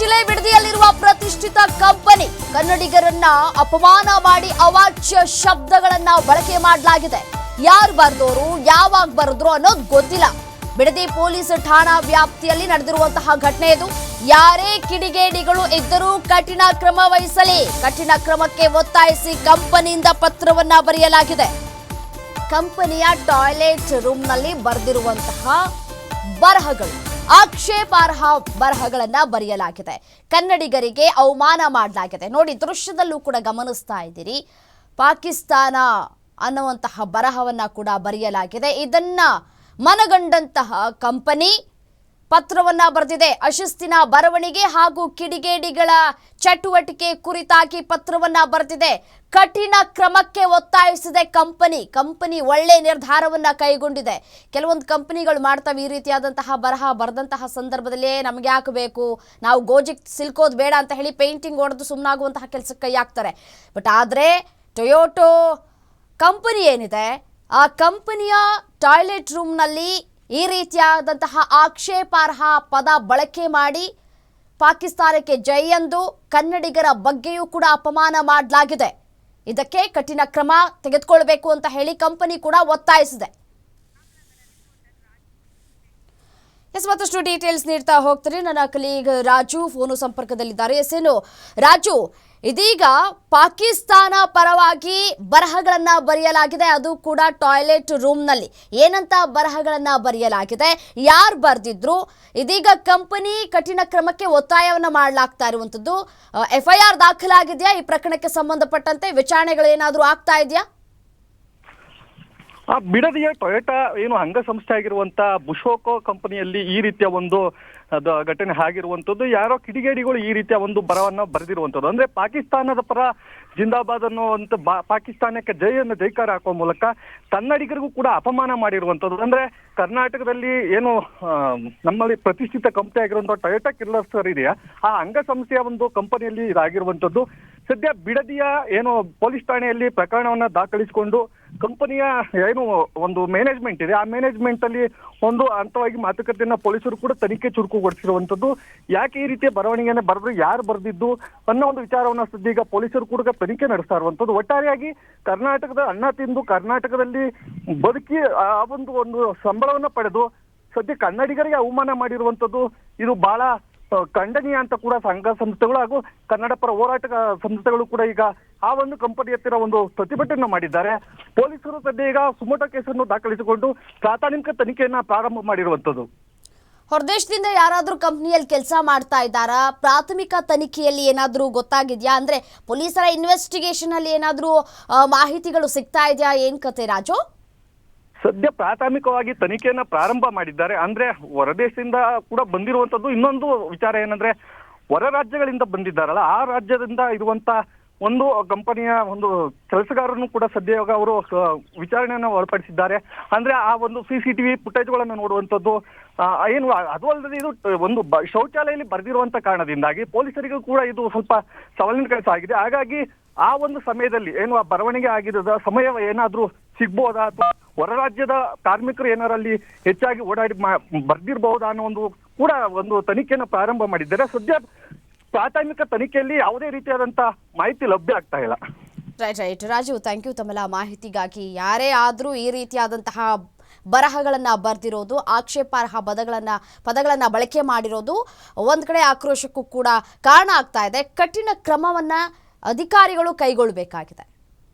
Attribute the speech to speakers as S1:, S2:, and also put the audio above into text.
S1: ಈಗಲೇ ಬಿಡದಿಯಲ್ಲಿರುವ ಪ್ರತಿಷ್ಠಿತ ಕಂಪನಿ ಕನ್ನಡಿಗರನ್ನ ಅಪಮಾನ ಮಾಡಿ ಅವಾಚ್ಯ ಶಬ್ದಗಳನ್ನ ಬಳಕೆ ಮಾಡಲಾಗಿದೆ. ಯಾರು ಬರ್ದೋರು, ಯಾವಾಗ ಬರೆದ್ರು ಅನ್ನೋದು ಗೊತ್ತಿಲ್ಲ. ಬಿಡದಿ ಪೊಲೀಸ್ ಠಾಣಾ ವ್ಯಾಪ್ತಿಯಲ್ಲಿ ನಡೆದಿರುವಂತಹ ಘಟನೆ ಇದು. ಯಾರೇ ಕಿಡಿಗೇಡಿಗಳು ಇದ್ದರೂ ಕಠಿಣ ಕ್ರಮ ವಹಿಸಲಿ. ಕಠಿಣ ಕ್ರಮಕ್ಕೆ ಒತ್ತಾಯಿಸಿ ಕಂಪನಿಯಿಂದ ಪತ್ರವನ್ನ ಬರೆಯಲಾಗಿದೆ. ಕಂಪನಿಯ ಟಾಯ್ಲೆಟ್ ರೂಮ್ನಲ್ಲಿ ಬರೆದಿರುವಂತಹ ಬರಹಗಳು. ಆಕ್ಷೇಪಾರ್ಹ ಬರಹಗಳನ್ನ ಬರೆಯಲಾಗಿದೆ. ಕನ್ನಡಿಗರಿಗೆ ಅವಮಾನ ಮಾಡಲಾಗಿದೆ. ನೋಡಿ, ದೃಶ್ಯದಲ್ಲೂ ಕೂಡ ಗಮನಿಸ್ತಾ ಇದ್ದೀರಿ. ಪಾಕಿಸ್ತಾನ ಅನ್ನುವಂತಹ ಬರಹವನ್ನ ಕೂಡ ಬರೆಯಲಾಗಿದೆ. ಇದನ್ನ ಮನಗಂಡಂತಹ ಕಂಪನಿ ಪತ್ರವನ್ನ ಬರೆದಿದೆ. ಅಶಿಸ್ತಿನ ಬರವಣಿಗೆ ಹಾಗೂ ಕಿಡಿಗೇಡಿಗಳ ಚಟುವಟಿಕೆ ಕುರಿತಾಗಿ ಪತ್ರವನ್ನ ಬರೆದಿದೆ. ಕಠಿಣ ಕ್ರಮಕ್ಕೆ ಒತ್ತಾಯಿಸಿದೆ ಕಂಪನಿ. ಕಂಪನಿ ಒಳ್ಳೆ ನಿರ್ಧಾರವನ್ನ ಕೈಗೊಂಡಿದೆ. ಕೆಲವೊಂದು ಕಂಪನಿಗಳು ಮಾಡ್ತವೆ ಈ ರೀತಿಯಾದಂತಹ ಬರಹ, ಬರೆದಂತಹ ಸಂದರ್ಭದಲ್ಲೇ ನಮ್ಗೆ ಯಾಕೆ ಬೇಕು ನಾವು ಗೋಜಿಕ್ ಸಿಲ್ಕೋದು ಬೇಡ ಅಂತ ಹೇಳಿ ಪೇಂಟಿಂಗ್ ಹೊಡೆದು ಸುಮ್ಮನಾಗುವಂತಹ ಕೆಲಸಕ್ಕೆ ಕೈ ಹಾಕ್ತಾರೆ. ಬಟ್ ಆದರೆ ಟೊಯೋಟೋ ಕಂಪನಿ ಏನಿದೆ? ಆ ಕಂಪನಿಯ ಟಾಯ್ಲೆಟ್ ರೂಮ್ನಲ್ಲಿ ಈ ರೀತಿಯಾದಂತಹ ಆಕ್ಷೇಪಾರ್ಹ ಪದ ಬಳಕೆ ಮಾಡಿ ಪಾಕಿಸ್ತಾನಕ್ಕೆ ಜೈ ಎಂದು ಕನ್ನಡಿಗರ ಬಗ್ಗೆಯೂ ಕೂಡ ಅಪಮಾನ ಮಾಡಲಾಗಿದೆ. ಇದಕ್ಕೆ ಕಠಿಣ ಕ್ರಮ ತೆಗೆದುಕೊಳ್ಬೇಕು ಅಂತ ಹೇಳಿ ಕಂಪನಿ ಕೂಡ ಒತ್ತಾಯಿಸಿದೆ. ಎಸ್, ಮತ್ತಷ್ಟು ಡೀಟೇಲ್ಸ್ ನೀಡ್ತಾ ಹೋಗ್ತಾರೆ. ನನ್ನ ಕಲೀಗ್ ರಾಜು ಫೋನು ಸಂಪರ್ಕದಲ್ಲಿದ್ದಾರೆ. ಎಸ್, ಏನು? ರಾಜು ಇದೀಗ ಪಾಕಿಸ್ತಾನ ಪರವಾಗಿ ಬರಹಗಳನ್ನ ಬರೆಯಲಾಗಿದೆ. ಅದು ಕೂಡ ಟಾಯ್ಲೆಟ್ ರೂಮ್ನಲ್ಲಿ. ಏನಂತ ಬರಹಗಳನ್ನ ಬರೆಯಲಾಗಿದೆ? ಯಾರು ಬರೆದಿದ್ರು? ಇದೀಗ ಕಂಪನಿ ಕಠಿಣ ಕ್ರಮಕ್ಕೆ ಒತ್ತಾಯವನ್ನ ಮಾಡಲಾಗ್ತಾ ಇರುವಂಥದ್ದು ಎಫ್ ಐ ಆರ್ ದಾಖಲಾಗಿದೆಯಾ? ಈ ಪ್ರಕರಣಕ್ಕೆ ಸಂಬಂಧಪಟ್ಟಂತೆ ವಿಚಾರಣೆಗಳು ಏನಾದರೂ ಆಗ್ತಾ ಇದೆಯಾ?
S2: ಆ ಬಿಡದಿಯ ಟೊಯೋಟಾ ಏನು ಅಂಗಸಂಸ್ಥೆ ಆಗಿರುವಂತ ಬುಶೋಕೋ ಕಂಪನಿಯಲ್ಲಿ ಈ ರೀತಿಯ ಒಂದು ಘಟನೆ ಆಗಿರುವಂತದ್ದು ಯಾರೋ ಕಿಡಿಗೇಡಿಗಳು ಈ ರೀತಿಯ ಒಂದು ಬರವನ್ನ ಬರೆದಿರುವಂತದ್ದು ಅಂದ್ರೆ ಪಾಕಿಸ್ತಾನದ ಪರ ಜಿಂದಾಬಾದ್ ಅನ್ನುವಂತ ಪಾಕಿಸ್ತಾನಕ್ಕೆ ಜೈಯನ್ನು ಜೈಕಾರ ಹಾಕುವ ಮೂಲಕ ಕನ್ನಡಿಗರಿಗೂ ಕೂಡ ಅಪಮಾನ ಮಾಡಿರುವಂತದ್ದು ಅಂದ್ರೆ ಕರ್ನಾಟಕದಲ್ಲಿ ಏನು ನಮ್ಮಲ್ಲಿ ಪ್ರತಿಷ್ಠಿತ ಕಂಪನಿ ಆಗಿರುವಂತಹ ಟೊಯೋಟಾ ಕಿರ್ಲರ್ಸರ್ ಇದೆಯಾ? ಆ ಅಂಗಸಂಸ್ಥೆಯ ಒಂದು ಕಂಪನಿಯಲ್ಲಿ ಇದಾಗಿರುವಂತದ್ದು ಸದ್ಯ ಬಿಡದಿಯ ಏನು ಪೊಲೀಸ್ ಠಾಣೆಯಲ್ಲಿ ಪ್ರಕರಣವನ್ನ ದಾಖಲಿಸಿಕೊಂಡು ಕಂಪನಿಯ, ಏನು, ಒಂದು ಮ್ಯಾನೇಜ್ಮೆಂಟ್ ಇದೆ. ಆ ಮ್ಯಾನೇಜ್ಮೆಂಟ್ ಅಲ್ಲಿ ಒಂದು ಹಂತವಾಗಿ ಮಾತುಕತೆಯನ್ನ ಪೊಲೀಸರು ಕೂಡ ತನಿಖೆ ಚುರುಕುಗೊಳಿಸಿರುವಂತದ್ದು ಯಾಕೆ ಈ ರೀತಿಯ ಬರವಣಿಗೆಯನ್ನ ಬರೆದ್ರು, ಯಾರು ಬರೆದಿದ್ದು ಅನ್ನೋ ಒಂದು ವಿಚಾರವನ್ನ ಸದ್ಯ ಪೊಲೀಸರು ಕೂಡ ತನಿಖೆ ನಡೆಸ್ತಾ ಇರುವಂತದ್ದು ಒಟ್ಟಾರೆಯಾಗಿ ಕರ್ನಾಟಕದ ಅನ್ನ ತಿಂದು ಕರ್ನಾಟಕದಲ್ಲಿ ಬದುಕಿ, ಆ ಒಂದು ಒಂದು ಸಂಬಳವನ್ನ ಪಡೆದು ಸದ್ಯ ಕನ್ನಡಿಗರಿಗೆ ಅವಮಾನ ಮಾಡಿರುವಂತದ್ದು ಇದು ಬಹಳ ಖಂಡನೀಯ ಅಂತ ಕೂಡ ಸಂಘ ಸಂಸ್ಥೆಗಳು ಹಾಗೂ ಕನ್ನಡ ಪರ ಹೋರಾಟ ಸಂಸ್ಥೆಗಳು ಕೂಡ ಈಗ ಆ ಒಂದು ಕಂಪನಿ ಹತ್ತಿರ ಒಂದು ಪ್ರತಿಭಟನೆ ಮಾಡಿದ್ದಾರೆ. ಪೊಲೀಸರು ಸದ್ಯ ಈಗ ಸುಮೋಟೋ ಕೇಸನ್ನು ದಾಖಲಿಸಿಕೊಂಡು ಪ್ರಾಥಮಿಕ ತನಿಖೆಯನ್ನ ಪ್ರಾರಂಭ ಮಾಡಿರುವಂತದ್ದು
S1: ಹೊರದೇಶದಿಂದ ಯಾರಾದರೂ ಕಂಪ್ನಿಯಲ್ಲಿ ಕೆಲಸ ಮಾಡ್ತಾ ಇದ್ದಾರಾ? ಪ್ರಾಥಮಿಕ ತನಿಖೆಯಲ್ಲಿ ಏನಾದರೂ ಗೊತ್ತಾಗಿದೆಯಾ? ಅಂದ್ರೆ ಪೊಲೀಸರ ಇನ್ವೆಸ್ಟಿಗೇಷನ್ ಅಲ್ಲಿ ಏನಾದರೂ ಮಾಹಿತಿಗಳು ಸಿಗ್ತಾ ಇದೆಯಾ? ಏನ್ ಕತೆ ರಾಜು?
S2: ಸದ್ಯ ಪ್ರಾಥಮಿಕವಾಗಿ ತನಿಖೆಯನ್ನ ಪ್ರಾರಂಭ ಮಾಡಿದ್ದಾರೆ. ಅಂದ್ರೆ ಹೊರದೇಶದಿಂದ ಕೂಡ ಬಂದಿರುವಂತದ್ದು ಇನ್ನೊಂದು ವಿಚಾರ ಏನಂದ್ರೆ ಹೊರ ರಾಜ್ಯಗಳಿಂದ ಬಂದಿದ್ದಾರಲ್ಲ ಆ ರಾಜ್ಯದಿಂದ ಇರುವಂತ ಒಂದು ಕಂಪನಿಯ ಒಂದು ಕೆಲಸಗಾರನು ಕೂಡ ಸದ್ಯ ಇವಾಗ ಅವರು ವಿಚಾರಣೆಯನ್ನು ಒಳಪಡಿಸಿದ್ದಾರೆ ಅಂದ್ರೆ ಆ ಒಂದು ಸಿ ಸಿ ಟಿವಿ ಫುಟೇಜ್ಗಳನ್ನು ನೋಡುವಂತದ್ದು ಆ, ಏನು ಅದು ಅಲ್ಲದೆ ಇದು ಒಂದು ಶೌಚಾಲಯದಲ್ಲಿ ಬರೆದಿರುವಂತ ಕಾರಣದಿಂದಾಗಿ ಪೊಲೀಸರಿಗೂ ಕೂಡ ಇದು ಸ್ವಲ್ಪ ಸವಾಲಿನ ಕೆಲಸ ಆಗಿದೆ. ಹಾಗಾಗಿ ಆ ಒಂದು ಸಮಯದಲ್ಲಿ ಏನು ಆ ಬರವಣಿಗೆ ಆಗಿರದ ಸಮಯ ಏನಾದ್ರೂ ಸಿಗ್ಬೋದಾ ಅಥವಾ ಹೊರ ರಾಜ್ಯದ ಕಾರ್ಮಿಕರು ಏನಾರು ಅಲ್ಲಿ ಹೆಚ್ಚಾಗಿ ಓಡಾಡಿ ಬರ್ದಿರ್ಬಹುದಾ ಅನ್ನೋ ಒಂದು ಕೂಡ ಒಂದು ತನಿಖೆಯನ್ನು ಪ್ರಾರಂಭ ಮಾಡಿದ್ದಾರೆ. ಸದ್ಯ ಪ್ರಾಥಮಿಕ ತನಿಖೆಯಲ್ಲಿ ಯಾವುದೇ ರೀತಿಯಾದಂತಹ ಮಾಹಿತಿ ಲಭ್ಯ ಆಗ್ತಾ ಇಲ್ಲ.
S1: Right right Raju thank you ತಮ್ಮೆಲ್ಲ ಮಾಹಿತಿಗಾಗಿ. ಯಾರೇ ಆದರೂ ಈ ರೀತಿಯಾದಂತಹ ಬರಹಗಳನ್ನು ಬರೆದಿರೋದು ಆಕ್ಷೇಪಾರ್ಹ ಪದಗಳನ್ನು ಪದಗಳನ್ನು ಬಳಕೆ ಮಾಡಿರೋದು ಒಂದ್ ಕಡೆ ಆಕ್ರೋಶಕ್ಕೂ ಕೂಡ ಕಾರಣ ಆಗ್ತಾ ಇದೆ. ಕಠಿಣ ಕ್ರಮವನ್ನ ಅಧಿಕಾರಿಗಳು ಕೈಗೊಳ್ಳಬೇಕಾಗಿದೆ